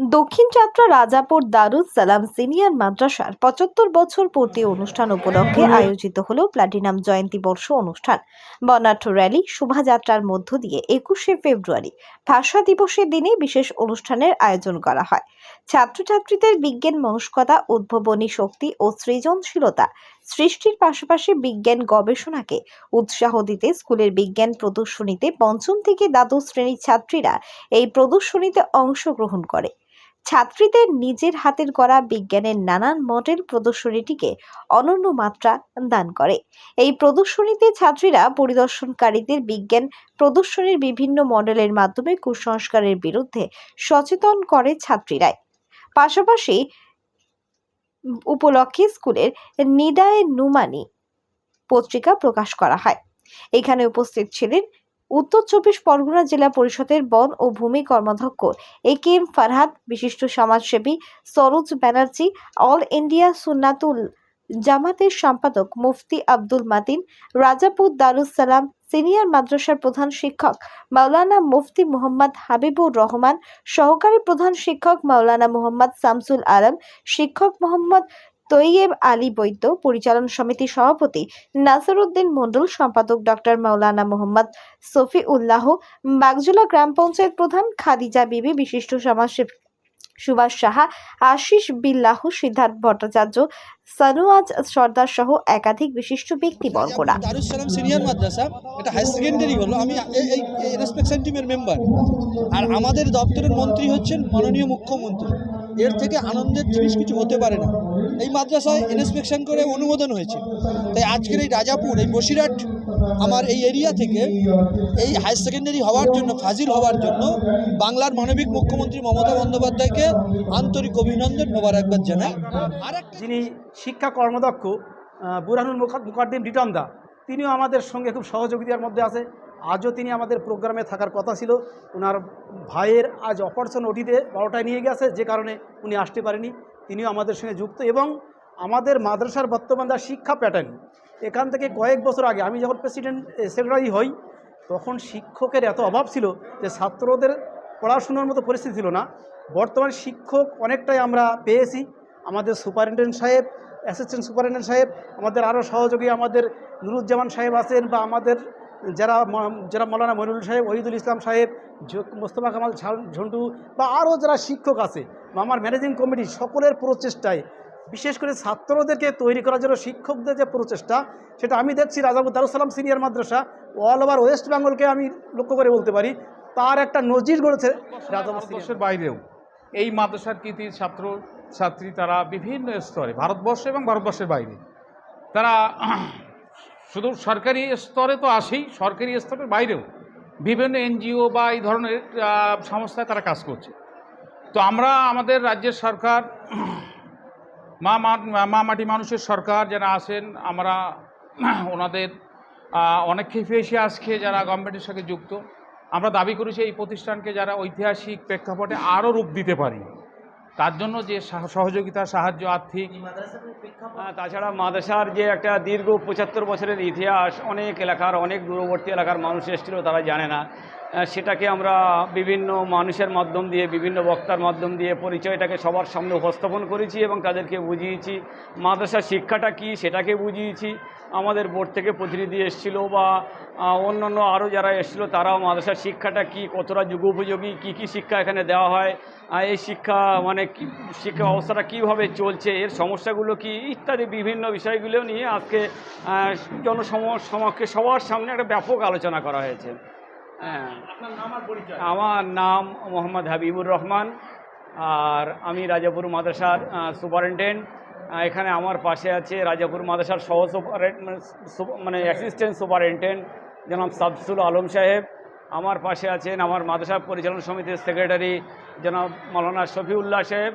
দক্ষিণ যাত্রা রাজাপুর দারুস সালাম সিনিয়র মাদ্রাসার পঁচাত্তর বছর পূর্তি অনুষ্ঠান উপলক্ষে আয়োজিত হল প্লাটিনাম জয়ন্তী বর্ষ অনুষ্ঠান। বর্ণাঢ্য র্যালি শোভাযাত্রার মধ্য দিয়ে একুশে ফেব্রুয়ারি ভাষা দিবসের দিনে বিশেষ অনুষ্ঠানের আয়োজন করা হয়। ছাত্রছাত্রীদের বিজ্ঞান মনস্কতা, উদ্ভাবনী শক্তি ও সৃজনশীলতা সৃষ্টির পাশাপাশি বিজ্ঞান গবেষণাকে উৎসাহ দিতে স্কুলের বিজ্ঞান প্রদর্শনীতে পঞ্চম থেকে দ্বাদশ শ্রেণির ছাত্রীরা এই প্রদর্শনীতে অংশগ্রহণ করে। ছাত্রীদের নিজের হাতের করা বিজ্ঞানের নানান মডেল প্রদর্শনীটিকে অনন্য মাত্রা দান করে। এই প্রদর্শনীতে ছাত্রীরা পরিদর্শনকারীদের বিজ্ঞান প্রদর্শনীর বিভিন্ন মডেলের মাধ্যমে কুসংস্কারের বিরুদ্ধে সচেতন করে ছাত্রীরাই। পাশাপাশি উপলক্ষে স্কুলের নিদায় নুমানি পত্রিকা প্রকাশ করা হয়। এখানে উপস্থিত ছিলেন উত্তর চব্বিশ পরগনা জেলা পরিষদের বন ও ভূমি কর্মাধ্যক্ষ এ কে এম ফারহাদ বিশিষ্ট সমাজসেবী সরোজ ব্যানার্জি, অল ইন্ডিয়া সুন্নাতুল জামাতের সম্পাদক মুফতি আব্দুল মাতিন, রাজাপুর দারুস সালাম, সিনিয়র মাদ্রাসার প্রধান শিক্ষক মাওলানা মুফতি মোহাম্মদ হাবিবুর রহমান, সহকারী প্রধান শিক্ষক মাওলানা মোহাম্মদ শামসুল আলম, শিক্ষক মোহাম্মদ তৈয়েব আলী বৈদ্য, পরিচালন সমিতি সভাপতি নাসরুদ্দিন মণ্ডল, সম্পাদক ডক্টর মাওলানা মোহাম্মদ সফি উল্লাহ বাগজুলা গ্রাম পঞ্চায়েত প্রধান খাদিজা বিবি, বিশিষ্ট সমাজসেবী সুভাষ সাহা আশিস বিল্লাহ সিদ্ধার্থ ভট্টাচার্য সানুয়াজ সর্দার সহ একাধিক বিশিষ্ট ব্যক্তিবর্গরা দারুস সালাম সিনিয়র মাদ্রাসা এটা হাই সেকেন্ডারি হলো আমি এই ইন্সপেকশন টিমের মেম্বার আর আমাদের দপ্তরের মন্ত্রী হচ্ছেন মাননীয় মুখ্যমন্ত্রী। এর থেকে আনন্দের জিনিস কিছু হতে পারে না। এই মাদ্রাসায় ইন্সপেকশন করে অনুমোদন হয়েছে। তাই আজকের এই রাজাপুর এই বসিরহাট আমার এই এরিয়া থেকে এই হায়ার সেকেন্ডারি হওয়ার জন্য, ফাজিল হওয়ার জন্য বাংলার মানবিক মুখ্যমন্ত্রী মমতা বন্দ্যোপাধ্যায়কে আন্তরিক অভিনন্দন মোবারকবাদ জানাই। আর যিনি শিক্ষা কর্মদক্ষ বুরহানুল মুখ- মুকাদ্দিম রিটমদা তিনিও আমাদের সঙ্গে খুব সহযোগিতার মধ্যে আছে। আজও তিনি আমাদের প্রোগ্রামে থাকার কথা ছিল। ওনার ভাইয়ের আজ অপারেশন ওটিতে বারোটায় নিয়ে গেছে, যে কারণে উনি আসতে পারেনি। তিনিও আমাদের সঙ্গে যুক্ত এবং আমাদের মাদ্রাসার বর্তমান যা শিক্ষা প্যাটার্ন এখান থেকে কয়েক বছর আগে আমি যখন প্রেসিডেন্ট সেক্রেটারি হই, তখন শিক্ষকের এত অভাব ছিল যে ছাত্রদের পড়াশোনার মতো পরিস্থিতি ছিল না। বর্তমান শিক্ষক অনেকটাই আমরা পেয়েছি। আমাদের সুপারিনটেন্ডেন্ট সাহেব অ্যাসিস্ট্যান্ট সুপারিনটেন্ডেন্ট সাহেব, আমাদের আরও সহযোগী আমাদের নুরুজ্জামান সাহেব আছেন বা আমাদের যারা যারা মৌলানা মনিরুল সাহেব, ওহিদুল ইসলাম সাহেব মোস্তফা কামাল ঝন্টু বা আরও যারা শিক্ষক আছে আমার ম্যানেজিং কমিটি সকলের প্রচেষ্টায় বিশেষ করে ছাত্রদেরকে তৈরি করার জন্য শিক্ষকদের যে প্রচেষ্টা, সেটা আমি দেখছি Rajabu Darussalam senior madrasa all over west বেঙ্গলকে আমি লক্ষ্য করে বলতে পারি, তার একটা নজির গড়েছে রাজাবু সিনিয়র ভারতবর্ষের বাইরেও। এই মাদ্রাসার কৃতি ছাত্র, ছাত্রী তারা বিভিন্ন স্তরে, ভারতবর্ষ এবং ভারতবর্ষের বাইরে। তারা শুধু সরকারি স্তরে তো আসেই, সরকারি স্তরের বাইরেও বিভিন্ন এনজিও বা এই ধরনের সংস্থায় তারা কাজ করছে। তো আমরা আমাদের রাজ্যের সরকার মা মা- মাটি মানুষের সরকার যারা আছেন আমরা ওনাদের অনেক খেপে এসে আজকে যারা গভর্নমেন্টের সঙ্গে যুক্ত। আমরা দাবি করেছি এই প্রতিষ্ঠানকে যারা ঐতিহাসিক প্রেক্ষাপটে আরও রূপ দিতে পারি। তার জন্য যে সহযোগিতা সাহায্য আর্থিক। তাছাড়া মাদ্রাসার যে একটা দীর্ঘ পঁচাত্তর বছরের ইতিহাস অনেক এলাকার অনেক দূরবর্তী এলাকার মানুষ এসেছিল তারা জানে না। সেটাকে আমরা বিভিন্ন মানুষের মাধ্যম দিয়ে বিভিন্ন বক্তার মাধ্যম দিয়ে পরিচয়টাকে সবার সামনে উপস্থাপন করেছি এবং তাদেরকে বুঝিয়েছি মাদ্রাসার শিক্ষাটা কি সেটাকে বুঝিয়েছি। আমাদের বোর্ড থেকে প্রতিনিধি এসেছিল বা আহ, অন্যান্য আরও যারা এসেছিল তারাও মাদ্রাসার শিক্ষাটা কি কতটা যুগোপযোগী কী কী শিক্ষা এখানে দেওয়া হয় এই শিক্ষা মানে শিক্ষা ব্যবস্থাটা কীভাবে চলছে এর সমস্যাগুলো কি ইত্যাদি বিভিন্ন বিষয়গুলো নিয়ে আজকে জনসম সমাজকে সবার সামনে একটা ব্যাপক আলোচনা করা হয়েছে। হ্যাঁ আমার নাম মোহাম্মদ হাবিবুর রহমান আর আমি রাজাপুর মাদ্রাসার সুপারিনটেন্ডেন্ট এখানে আমার পাশে আছে রাজাপুর মাদ্রাসার সহ সুপারেন্ট মানে অ্যাসিস্ট্যান্ট সুপারিনটেন্ডেন্ট জনাব সাবসুল আলম সাহেব। আমার পাশে আছেন আমার মাদ্রাসা পরিচালনা সমিতির সেক্রেটারি জনাব মৌলানা শফিউল্লাহ সাহেব।